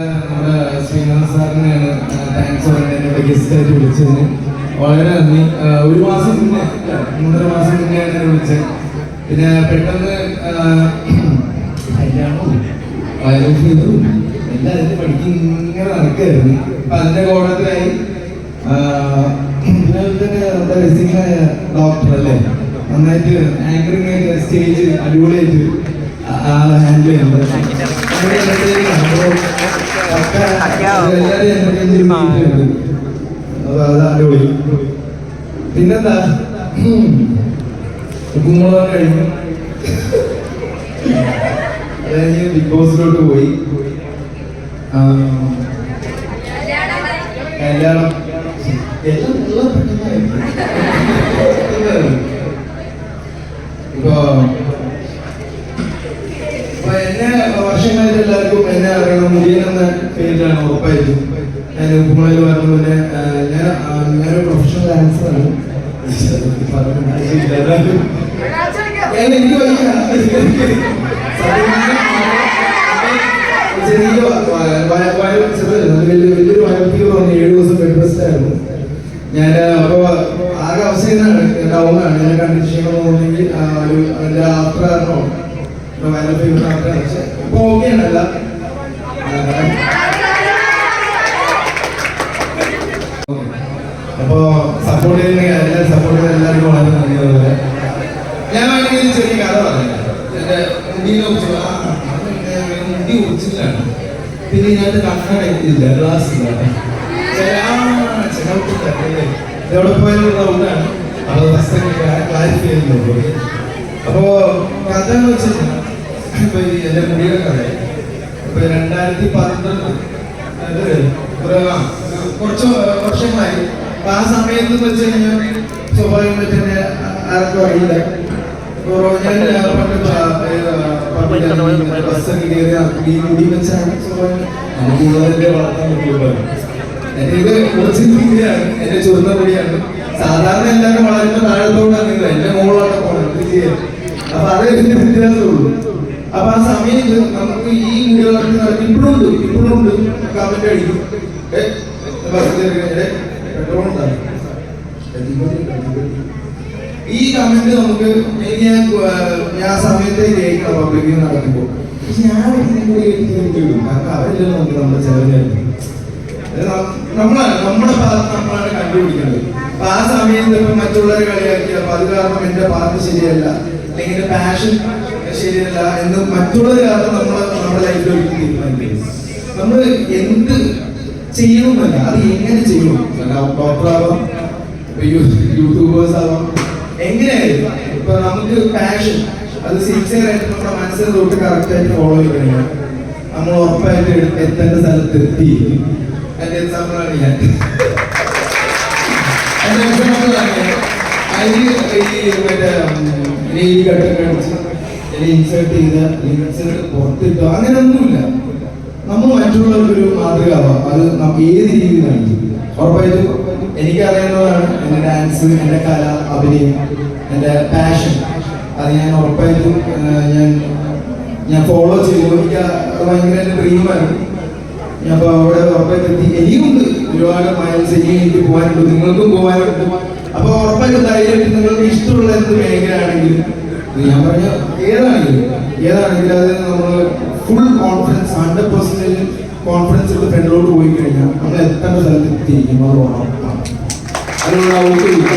നമ്മുടെ ശ്രീനാഥ് സാറിനെയാണ് താങ്ക്സ് പറയാൻ എന്നോട് ഗസ്റ്റ് ആയിട്ട് വിളിച്ചതിന്. വളരെ നന്ദി. ഒരു മാസം മുന്നേ മൂന്നര മാസം മുന്നേ എന്നെ വിളിച്ചത്. പിന്നെ പെട്ടെന്ന് എല്ലാം അതിന്റെ പഠിക്ക് ഇങ്ങനെ നടക്കായിരുന്നു. അപ്പൊ അതിന്റെ കോടത്തിലായി നമ്മുടെ രസികനായ ഡോക്ടർ അല്ലേ? നന്നായിട്ട് ആങ്കറിംഗ് ആയിട്ട് സ്റ്റേജ് അടിപൊളിയായിട്ട് ഹാൻഡിൽ ചെയ്യുന്നത് പിന്നെന്താ കുമ്പളം കഴിഞ്ഞു അത് കഴിഞ്ഞ് ബിഗ് ബോസിലോട്ട് പോയി കല്യാണം എല്ലാം എല്ലാം. പെട്ടെന്നായിരുന്നു. ഇപ്പൊ അപ്പൊ എന്നെ വർഷങ്ങളായിട്ട് എല്ലാവർക്കും എന്നെ അറിയണം മുടിയൻ പേരിലാണ് ഉറപ്പായിട്ടും. ഞാൻ ഉപ്പുമലയിൽ പറഞ്ഞ പോലെ ഞാൻ ഞാനൊരു പ്രൊഫഷണൽ ഡാൻസറാണ് ആണ്. എനിക്ക് വലിയൊരു വയൽ ഫീവർ വന്നു ഏഴ് ദിവസം ബെഡ് റെസ്റ്റ് ആയിരുന്നു. ഞാൻ അപ്പോൾ ആകെ അവസ്ഥയാണ് ഡൗണാണ് ഞാൻ കണ്ടിട്ട് ക്ഷീണം തോന്നുന്നെങ്കിൽ ഒരു അതിന്റെ ആഫ്റ്റർ കാരണമാണ് വയൽ ഫീവർ ആഫ്റ്റർ പക്ഷെ ഇപ്പൊ ഓക്കെ ആണല്ല അപ്പോ സപ്പോർട്ട് ചെയ്യുന്ന എല്ലാ സപ്പോർട്ട് എല്ലാവർക്കും വളരെ നന്ദി അതുപോലെ. ഞാൻ വേണമെങ്കിൽ ഒരു ചെറിയ കഥ പറഞ്ഞു എന്റെ മുടിയെ കുറിച്ച് മുടി ഒറിജിനലാണ് പിന്നെ ഞാൻ കണ്ണട ഇല്ല ഗ്ലാസ് ഇല്ല? ഇതെവിടെ പോയാലും റൗണ്ടാണ് അത് ഫസ്റ്റ് ക്ലാരിഫൈ ചെയ്യുന്നുള്ളൂ അപ്പോ കഥ എന്ന് വെച്ചാൽ ഇപ്പൊ ഈ എന്റെ മുടിയുടെ കഥ. ഇപ്പൊ രണ്ടായിരത്തി പന്ത്രണ്ട് അത് കുറച്ച് വർഷങ്ങളായി അപ്പൊ ആ സമയത്ത് വെച്ച് കഴിഞ്ഞാൽ സ്വാഭാവികമായിട്ട് തന്നെ ആർക്കും അറിയില്ല. ബസ്സൊക്കെ കയറി ഈ മുടി വെച്ചാണ് നമുക്ക് കൂടുതലിന്റെ വളർത്താൻ പറ്റുള്ളൂ. എന്റെ ഇത് കുറച്ച് മുടിയാണ് എന്റെ ചുവന്ന മുടിയാണ്. സാധാരണ എല്ലാവരും വളരുന്ന താഴത്തോടാണ് ഇത്. എന്റെ മുകളിലാണ് പോകുന്നത് അപ്പൊ അതേ ഇതിന്റെ വ്യത്യാസമുള്ളൂ. അപ്പൊ ആ സമയത്ത് നമുക്ക് ഈ മുടി വളർത്തി നടത്തി ഇപ്പോഴും ഉണ്ട് ഇപ്പോഴും ഉണ്ട്. കമന്റ് അടിക്കും. ഏ, ഈ കമന്റ് നമുക്ക് എനിക്ക് ഞാൻ സമയത്ത് ജയിക്കണം നടക്കുമ്പോൾ ഞാൻ അവരില്ലല്ലോ നമുക്ക് നമ്മുടെ ചെലവിന് നമ്മളാണ് നമ്മുടെ ഭാഗത്ത് നമ്മളാണ് കണ്ടുപിടിക്കുന്നത് അപ്പൊ ആ സമയത്ത് മറ്റുള്ളവരെ കളിയാക്കി അപ്പൊ അത് കാരണം എന്റെ ശരിയല്ല. അല്ലെങ്കിൽ പാഷൻ ശരിയല്ല എന്ന് മറ്റുള്ളവർ കാരണം നമ്മൾ നമ്മുടെ ലൈഫിൽ തീരുമാനിക്കും നമ്മൾ എന്ത് ചെയ്യണമെന്നല്ല അത് എങ്ങനെ ചെയ്യണം ഡോക്ടർ ആവാം. യൂട്യൂബേഴ്സ് ആവാം. എങ്ങനെയായിരുന്നു ഇപ്പൊ നമുക്ക് പാഷൻ അത് സിൻസിയർ ആയിട്ട് നമ്മുടെ മനസ്സിന് തൊട്ട് കറക്റ്റ് ആയിട്ട് ഫോളോ ചെയ്യണം നമ്മൾ ഉറപ്പായിട്ട് എത്തേണ്ട സ്ഥലത്ത് എത്തി. എന്റെ എക്സാമ്പിൾ ആണ് ഞാൻ. ഇൻസേർട്ട് ചെയ്ത ഇൻസേർട്ട് പുറത്തിട്ടോ. അങ്ങനെയൊന്നുമില്ല. നമ്മൾ മറ്റുള്ളവർക്കൊരു മാതൃകയാവാം. അത് ഏത് രീതിയിലാണ് ഉറപ്പായിട്ടും എനിക്കറിയാവുന്നതാണ് എന്റെ ഡാൻസ് എന്റെ കല അഭിനയം എന്റെ പാഷൻ അത് ഞാൻ ഉറപ്പായിട്ടും ഞാൻ ഞാൻ ഫോളോ ചെയ്തു എനിക്ക് അത് ഭയങ്കര എന്റെ ഡ്രീമായിരുന്നു ഞാൻ അപ്പോൾ അവിടെ ഉറപ്പായിട്ടും എത്തി. എനിക്കുണ്ട് ഒരുപാട് മൈൽസ് ഇനിയും എനിക്ക് പോകാനുണ്ട്. നിങ്ങൾക്കും പോകാനുണ്ട്. അപ്പോൾ ഉറപ്പായിട്ടും ധൈര്യമായിട്ട് നിങ്ങൾക്ക് ഇഷ്ടമുള്ള എന്ത് മേഖലയാണെങ്കിലും. ഞാൻ പറഞ്ഞ ഏതാണെങ്കിലും. ഏതാണെങ്കിലും അത് നമ്മൾ full confidence hundred percentage confidence ഉള്ള ഫ്രണ്ടിലോട്ട് പോയി കഴിഞ്ഞാൽ നമ്മൾ എത്തേണ്ട സ്ഥലത്ത് അതിനുള്ള ഔട്ടില്ല